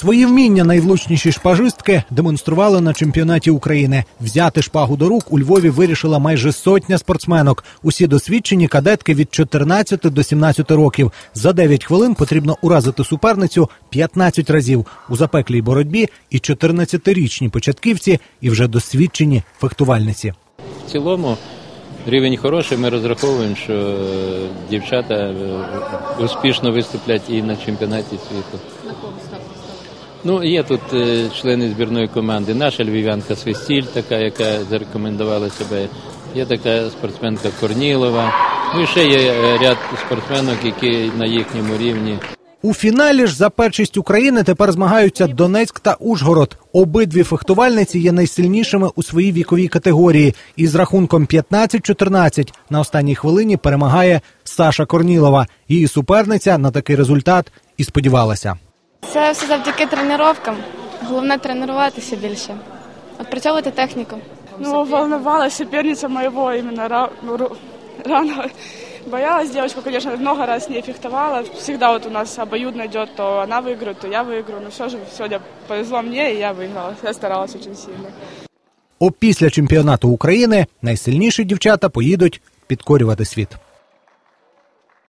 Свої вміння найвлучніші шпажистки демонстрували на чемпіонаті України. Взяти шпагу до рук у Львові вирішила майже сотня спортсменок. Усі досвідчені кадетки від 14 до 17 років. За 9 хвилин потрібно уразити суперницю 15 разів у запеклій боротьбі і 14-річні початківці, і вже досвідчені фехтувальниці. В цілому рівень хороший. Ми розраховуємо, що дівчата е, успішно виступлять і на чемпіонаті світу. Ну, є тут е, члени збірної команди. Наша львів'янка Свистіль, така, яка зарекомендувала себе. Є така спортсменка Корнілова. Ну і ще є е, ряд спортсменок, які на їхньому рівні. У фіналі ж за першість України тепер змагаються Донецьк та Ужгород. Обидві фехтувальниці є найсильнішими у своїй віковій категорії. І з рахунком 15-14 на останній хвилині перемагає Саша Корнілова. Її суперниця на такий результат і сподівалася. Це все завдяки тренуванням. Головне тренуватися більше, відпрацьовувати техніку. Ну, волновалась соперница моего именно ра- ну, ру- ранга. Боялась девочку, конечно, много раз с ней фехтовала. Всегда вот у нас обоюдно идет, то она выиграет, то я выиграю. Но все же сегодня повезло мне, и я выиграла. Я старалась очень сильно. Опісля чемпіонату України найсильніші дівчата поїдуть підкорювати світ.